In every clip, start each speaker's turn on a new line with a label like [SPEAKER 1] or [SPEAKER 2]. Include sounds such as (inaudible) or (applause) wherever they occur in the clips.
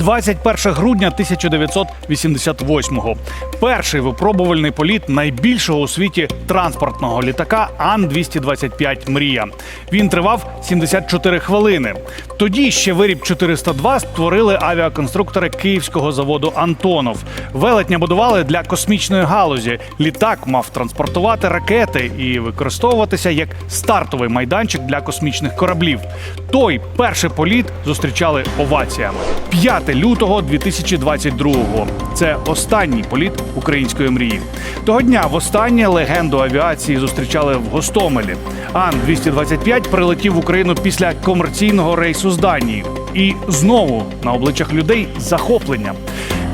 [SPEAKER 1] 21 грудня 1988-го. Перший випробувальний політ найбільшого у світі транспортного літака Ан-225 Мрія. Він тривав 74 хвилини. Тоді ще виріб 402 створили авіаконструктори київського заводу Антонов. Велетня будували для космічної галузі. Літак мав транспортувати ракети і використовуватися як стартовий майданчик для космічних кораблів. Той перший політ зустрічали оваціями. 5 лютого 2022-го. Це останній політ української мрії. Того дня востаннє легенду авіації зустрічали в Гостомелі. Ан 225 прилетів в Україну після комерційного рейсу з Данії. І знову на обличчях людей захоплення.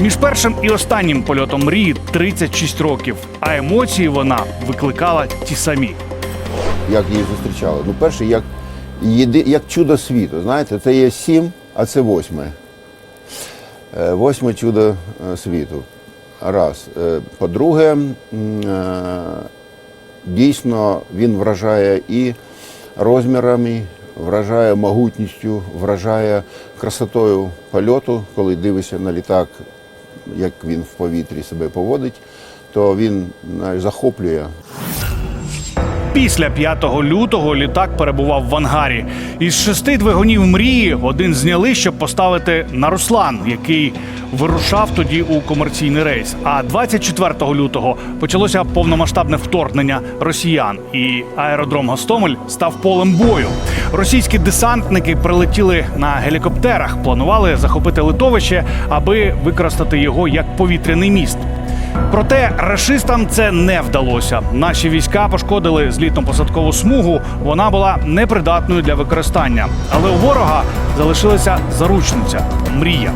[SPEAKER 1] Між першим і останнім польотом мрії 36 років, а емоції вона викликала ті самі.
[SPEAKER 2] як її зустрічали. Ну, перше, як, як чудо світу. Знаєте, це є сім, а це восьме. Е, Восьме чудо е, світу. Раз. Е, По-друге, дійсно він вражає і розмірами, вражає могутністю, вражає красотою польоту, коли дивишся на літак, як він в повітрі себе поводить, то він захоплює.
[SPEAKER 1] Після 5 лютого літак перебував в ангарі. Із шести двигунів мрії один зняли, щоб поставити на Руслан, який вирушав тоді у комерційний рейс. А 24 лютого почалося повномасштабне вторгнення росіян, і аеродром Гостомель став полем бою. Російські десантники прилетіли на гелікоптерах, планували захопити литовище, аби використати його як повітряний міст. Проте рашистам це не вдалося. Наші війська пошкодили злітно-посадкову смугу. Вона була непридатною для використання. Але у ворога залишилася заручниця мрія.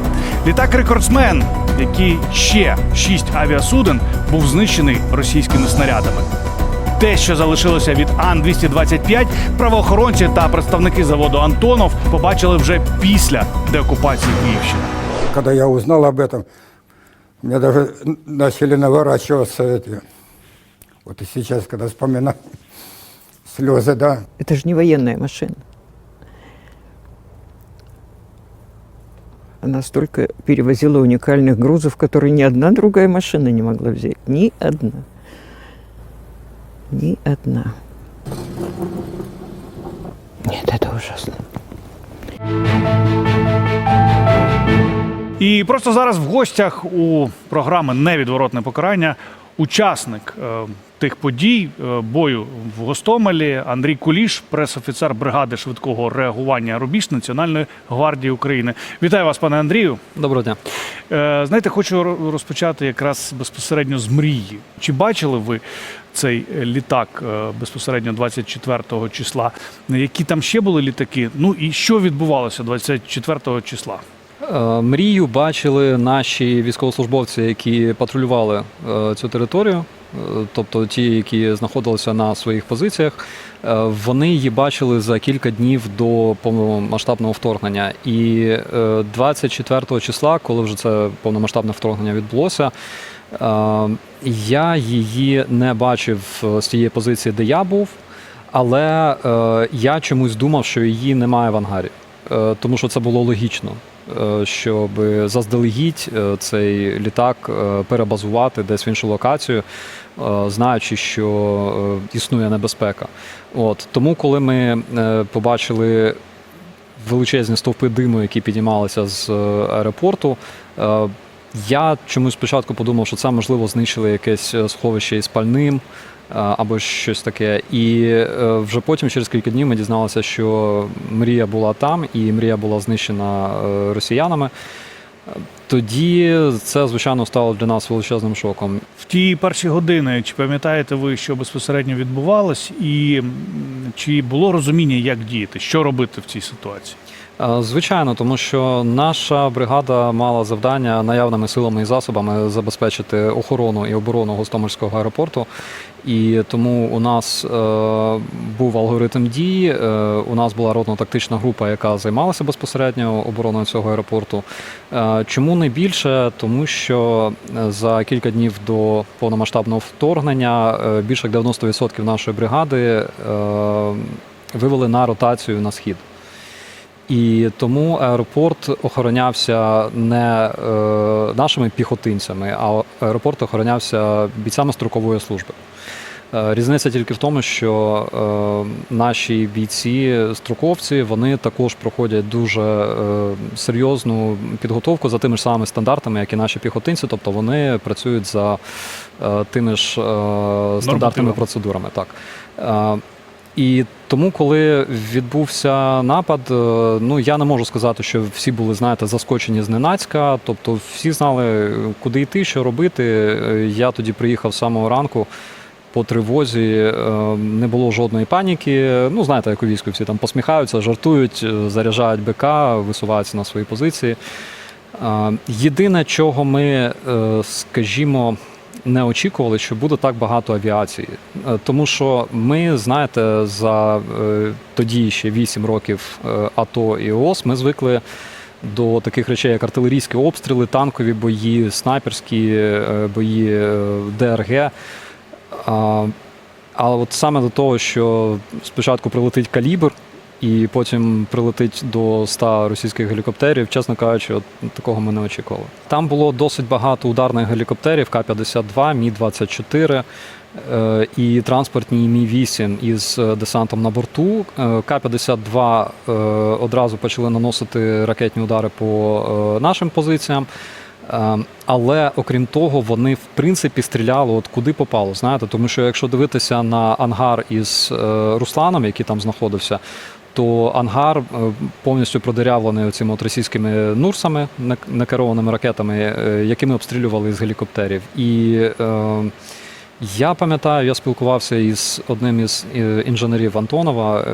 [SPEAKER 1] Літак рекордсмен, який ще шість авіасуден, був знищений російськими снарядами. Те, що залишилося від Ан-225, правоохоронці та представники заводу Антонов побачили вже після деокупації Київщини.
[SPEAKER 3] Когда я узнал об этом, меня даже начали наворачиваться эти. Вот и сейчас, когда вспоминаю, (laughs) слезы, да.
[SPEAKER 4] Это же не военная машина. Она столько перевозила уникальных грузов, которые ни одна другая машина не могла взять. Ни одна. Ни одна. Нет, это ужасно.
[SPEAKER 1] І просто зараз в гостях у програми Невідворотне покарання учасник е, тих подій е, бою в Гостомелі Андрій Куліш, пресофіцер бригади швидкого реагування Рубіж Національної гвардії України. Вітаю вас, пане Андрію.
[SPEAKER 5] Доброго дня.
[SPEAKER 1] Е, Знаєте, хочу розпочати якраз безпосередньо з мрії. Чи бачили ви цей літак е, безпосередньо 24 числа? Які там ще були літаки? Ну і що відбувалося 24 числа?
[SPEAKER 5] Е, Мрію бачили наші військовослужбовці, які патрулювали е, цю територію, е, тобто ті, які знаходилися на своїх позиціях. Вони її бачили за кілька днів до повномасштабного вторгнення. І е, 24 числа, коли вже це повномасштабне вторгнення відбулося, я її не бачив з тієї позиції, де я був, але я чомусь думав, що її немає в ангарі. Тому що це було логічно, щоб заздалегідь е, цей літак е, перебазувати десь в іншу локацію, е, знаючи, що е, існує небезпека. От тому, коли ми е, побачили величезні стовпи диму, які піднімалися з е, аеропорту. е, Я чомусь спочатку подумав, що це можливо знищили якесь е, сховище із пальним е, або щось таке. І е, вже потім, через кілька днів, ми дізналися, що мрія була там, і мрія була знищена е, росіянами. Тоді це, звичайно, стало для нас величезним шоком.
[SPEAKER 1] В ті перші години, чи пам'ятаєте ви, що безпосередньо відбувалось, і чи було розуміння, як діяти, що робити в цій ситуації?
[SPEAKER 5] Е, Звичайно, тому що наша бригада мала завдання наявними силами і засобами забезпечити охорону і оборону Гостомельського аеропорту. І тому у нас е, був алгоритм дій. Е, у нас була ротно-тактична група, яка займалася безпосередньо обороною цього аеропорту. Е, чому не більше? Тому що е, за кілька днів до повномасштабного вторгнення е, більше як 90% нашої бригади е, вивели на ротацію на схід. І тому аеропорт охоронявся не е, нашими піхотинцями, а аеропорт охоронявся бійцями строкової служби. Е, Різниця тільки в тому, що е, наші бійці, строковці, вони також проходять дуже серйозну підготовку за тими ж самими стандартами, як і наші піхотинці, тобто вони працюють за тими ж стандартними процедурами. Так. І тому, коли відбувся напад, е, ну я не можу сказати, що всі були, знаєте, заскочені зненацька. Тобто всі знали, куди йти, що робити. Е, Я тоді приїхав з самого ранку по тривозі, е, не було жодної паніки. Ну, знаєте, як у війську всі там посміхаються, жартують, заряджають БК, висуваються на свої позиції. Єдине, чого ми, скажімо, не очікували, що буде так багато авіації. Е, Тому що ми, знаєте, за е, тоді ще 8 років е, АТО і ООС ми звикли до таких речей, як артилерійські обстріли, танкові бої, снайперські бої, ДРГ. Але от саме до того, що спочатку прилетить калібр, і потім прилетить до 100 російських гелікоптерів, чесно кажучи, от такого ми не очікували. Там було досить багато ударних гелікоптерів К-52, Мі-24 е, і транспортні Мі-8 із е, десантом на борту. Е, К-52 е, одразу почали наносити ракетні удари по нашим позиціям. Але окрім того, вони в принципі стріляли от куди попало. Знаєте, тому що якщо дивитися на ангар із Русланом, який там знаходився, то ангар е, повністю продирявлений цими от російськими нурсами, не- некерованими ракетами, е, якими обстрілювали з гелікоптерів. І е, я пам'ятаю, я спілкувався із одним із е, інженерів Антонова,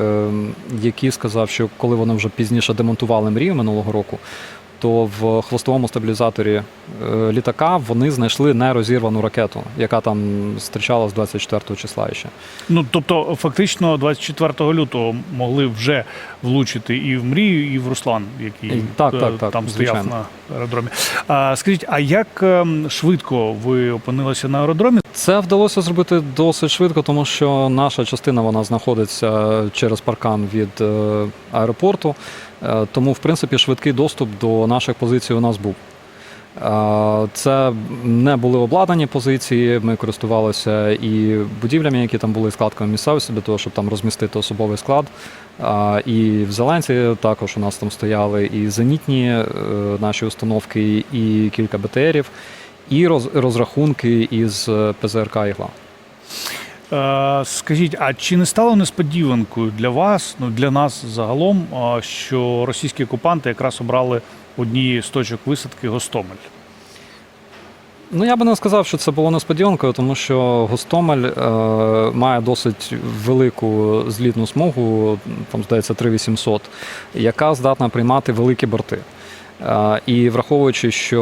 [SPEAKER 5] який сказав, що коли вони вже пізніше демонтували мрію минулого року, то в хвостовому стабілізаторі е, літака вони знайшли нерозірвану ракету, яка там зустрічалась 24 числа ще.
[SPEAKER 1] Ну тобто, фактично, 24 лютого могли вже влучити і в мрію, і в Руслан, який
[SPEAKER 5] так,
[SPEAKER 1] е,
[SPEAKER 5] так, так,
[SPEAKER 1] там стояв на аеродромі. А скажіть, а як ем, швидко ви опинилися на аеродромі?
[SPEAKER 5] Це вдалося зробити досить швидко, тому що наша частина вона знаходиться через паркан від е, аеропорту. Е, Тому, в принципі, швидкий доступ до наших позицій у нас був. Е, Це не були обладнані позиції. Ми користувалися і будівлями, які там були складками місцевості для того, щоб там розмістити особовий склад. І в Зеленці також у нас там стояли і зенітні е, наші установки, і кілька БТРів, і розрахунки із е, ПЗРК «Ігла».
[SPEAKER 1] Е, Скажіть, а чи не стало несподіванкою для вас, ну для нас загалом, що російські окупанти якраз обрали однією з точок висадки Гостомель?
[SPEAKER 5] Ну, я би не сказав, що це було несподіванкою, тому що Гостомель е, має досить велику злітну смугу, там здається 3800, яка здатна приймати великі борти. І враховуючи, що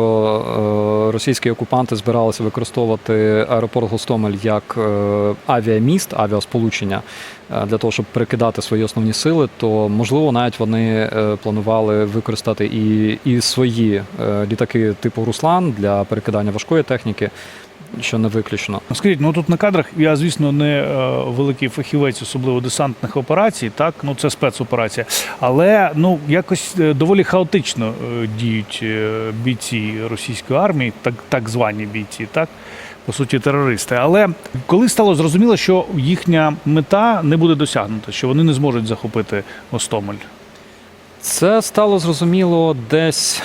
[SPEAKER 5] е, російські окупанти збиралися використовувати аеропорт Гостомель як е, авіаміст, авіасполучення е, для того, щоб перекидати свої основні сили, то можливо навіть вони планували використати і, і свої літаки типу Руслан для перекидання важкої техніки, що не виключно.
[SPEAKER 1] Скажіть, ну тут на кадрах я, звісно, не е, великий фахівець, особливо десантних операцій, так ну це спецоперація, але ну якось е, доволі хаотично е, діють бійці російської армії, так, так звані бійці, так. По суті, терористи. Але коли стало зрозуміло, що їхня мета не буде досягнута, що вони не зможуть захопити Гостомель.
[SPEAKER 5] Це стало зрозуміло десь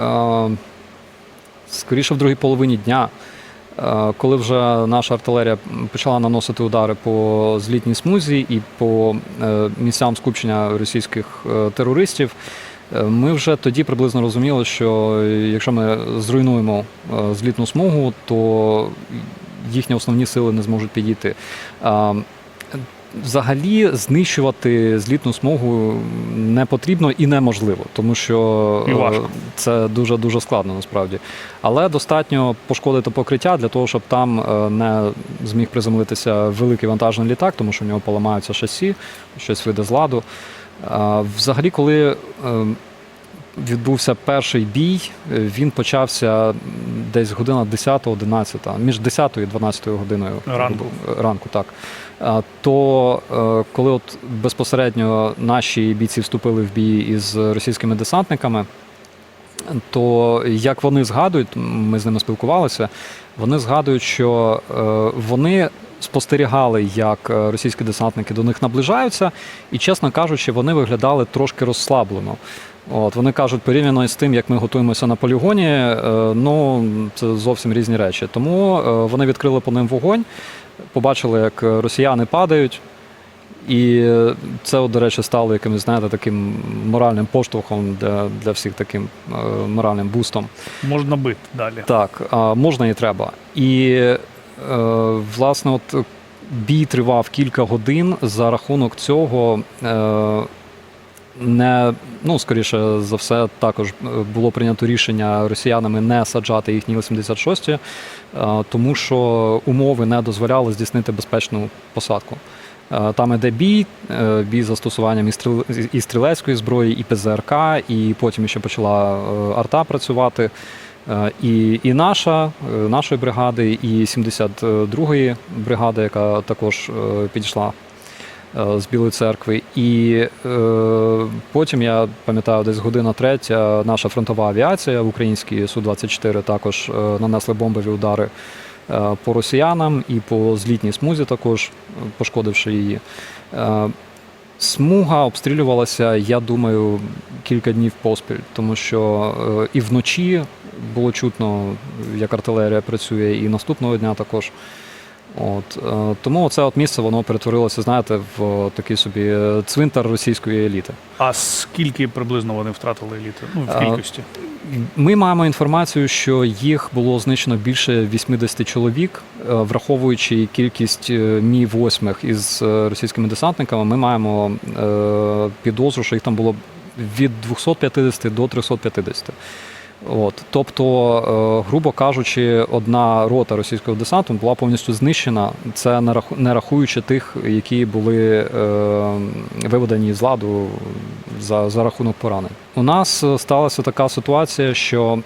[SPEAKER 5] е, скоріше в другій половині дня, коли вже наша артилерія почала наносити удари по злітній смузі і по е, місцям скупчення російських е, терористів. е, Ми вже тоді приблизно розуміли, що якщо ми зруйнуємо е, злітну смугу, то їхні основні сили не зможуть підійти. Взагалі знищувати злітну смугу не потрібно і неможливо, тому що
[SPEAKER 1] І
[SPEAKER 5] е,
[SPEAKER 1] важко.
[SPEAKER 5] це дуже дуже складно насправді. Але достатньо пошкодити покриття для того, щоб там е, не зміг приземлитися великий вантажний літак, тому що в нього поламаються шасі, щось вийде з ладу. Е, Взагалі, коли відбувся перший бій. Він почався десь година 10-11, між 10 і 12 годиною
[SPEAKER 1] Ранку.
[SPEAKER 5] ранку так. То е, коли от безпосередньо наші бійці вступили в бій із російськими десантниками, то як вони згадують, ми з ними спілкувалися, вони згадують, що е, вони спостерігали, як е, російські десантники до них наближаються, і, чесно кажучи, вони виглядали трошки розслаблено. От вони кажуть, порівняно з тим, як ми готуємося на полігоні, ну це зовсім різні речі. Тому вони відкрили по ним вогонь, побачили, як росіяни падають. І це, от, до речі, стало якимось, знаєте, таким моральним поштовхом для, для всіх таким е, моральним бустом.
[SPEAKER 1] Можна бити далі.
[SPEAKER 5] Так, а, можна і треба. І е, власне, от бій тривав кілька годин. За рахунок цього е, не ну, скоріше за все, також було прийнято рішення росіянами не саджати їхні 86 е, тому що умови не дозволяли здійснити безпечну посадку. Е, Там іде бій, е, бій з застосуванням і стріл- і стрілецької зброї, і ПЗРК, і потім ще почала арта працювати. І, і наша, нашої бригади, і 72-ї бригади, яка також підійшла з Білої церкви. І е, потім я пам'ятаю, десь година третя, наша фронтова авіація, українські Су-24 також е, нанесли бомбові удари е, по росіянам і по злітній смузі, також е, пошкодивши її. Е, Смуга обстрілювалася, я думаю, кілька днів поспіль, тому що е, і вночі було чутно, як артилерія працює, і наступного дня також. От, е, тому це от місце воно перетворилося, знаєте, в е, такий собі е, цвинтар російської еліти.
[SPEAKER 1] А скільки приблизно вони втратили еліти? Ну, в кількості.
[SPEAKER 5] Ми маємо інформацію, що їх було знищено більше 80 чоловік, враховуючи кількість мі 8 із російськими десантниками, ми маємо підозру, що їх там було від 250 до 350. От, тобто, е, грубо кажучи, одна рота російського десанту була повністю знищена. Це не раху- не рахуючи тих, які були е, виведені з ладу за, за рахунок поранень. У нас е, сталася така ситуація, що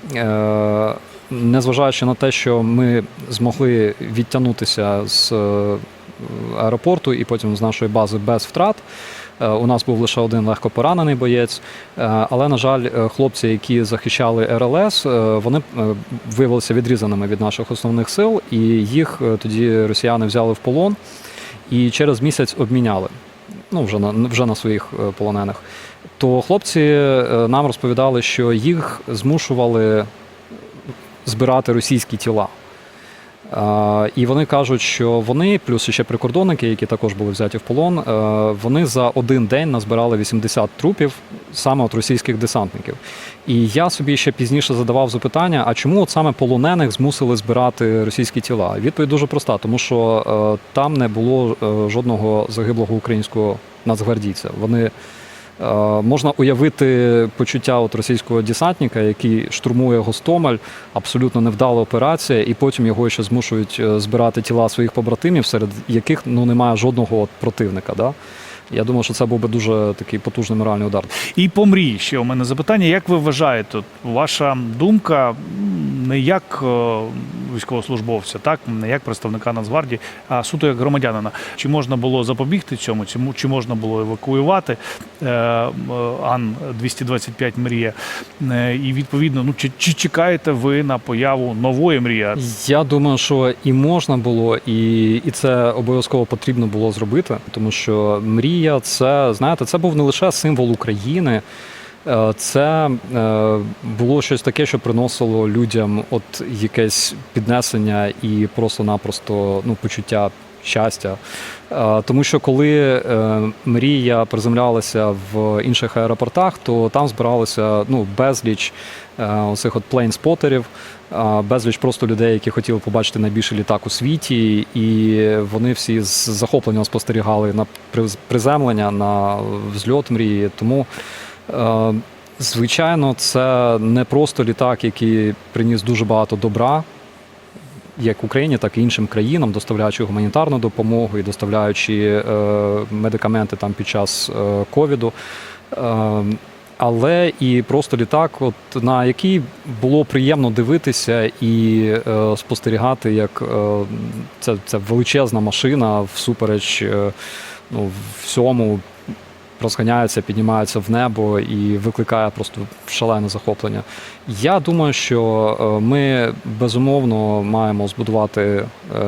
[SPEAKER 5] незважаючи на те, що ми змогли відтягнутися з аеропорту і потім з нашої бази без втрат. Е, У нас був лише один легко поранений боєць, Е, але, на жаль, е, хлопці, які захищали РЛС, вони виявилися відрізаними від наших основних сил, і їх тоді росіяни взяли в полон і через місяць обміняли. Ну, вже на вже на своїх полонених. То хлопці нам розповідали, що їх змушували збирати російські тіла. І вони кажуть, що вони, плюс ще прикордонники, які також були взяті в полон, е, вони за один день назбирали 80 трупів саме от російських десантників. І я собі ще пізніше задавав запитання: а чому от саме полонених змусили збирати російські тіла? Відповідь дуже проста, тому що е, там не було е, жодного загиблого українського нацгвардійця. Вони Можна уявити почуття от російського десантника, який штурмує Гостомель, абсолютно невдала операція, і потім його ще змушують е, збирати тіла своїх побратимів, серед яких ну немає жодного от противника. Да? Я думаю, що це був би дуже такий потужний моральний удар.
[SPEAKER 1] І по мрії ще у мене запитання. Як ви вважаєте, ваша думка не як е, військовослужбовця, так не як представника Нацгвардії, а суто як громадянина? Чи можна було запобігти цьому? Чи, можна було евакуювати е, Ан 225 мрія? Е, і відповідно, ну чи, чи чекаєте ви на появу нової мрії?
[SPEAKER 5] Я думаю, що і можна було, і, і це обов'язково потрібно було зробити, тому що мрія це знаєте, це був не лише символ України. Е, Це е, було щось таке, що приносило людям от якесь піднесення і просто-напросто ну, почуття щастя. Е, Тому що коли мрія приземлялася в інших аеропортах, то там збиралося ну, безліч оцих от плейнспотерів, безліч просто людей, які хотіли побачити найбільший літак у світі, і вони всі з захопленням спостерігали на приз- приземлення, на взльот мрії. Тому Звичайно, це не просто літак, який приніс дуже багато добра, як Україні, так і іншим країнам, доставляючи гуманітарну допомогу і доставляючи е, медикаменти там під час е, ковіду. Е, але і просто літак, от на який було приємно дивитися і е, спостерігати, як е, ця, ця величезна машина всупереч е, ну, всьому розганяється, піднімається в небо і викликає просто шалене захоплення. Я думаю, що е, ми безумовно маємо збудувати е,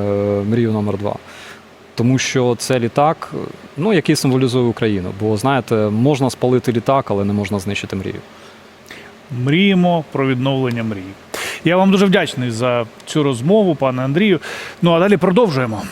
[SPEAKER 5] мрію номер два. Тому що це літак, ну, який символізує Україну. Бо знаєте, можна спалити літак, але не можна знищити мрію.
[SPEAKER 1] Мріємо про відновлення мрії. Я вам дуже вдячний за цю розмову, пане Андрію. Ну а далі продовжуємо.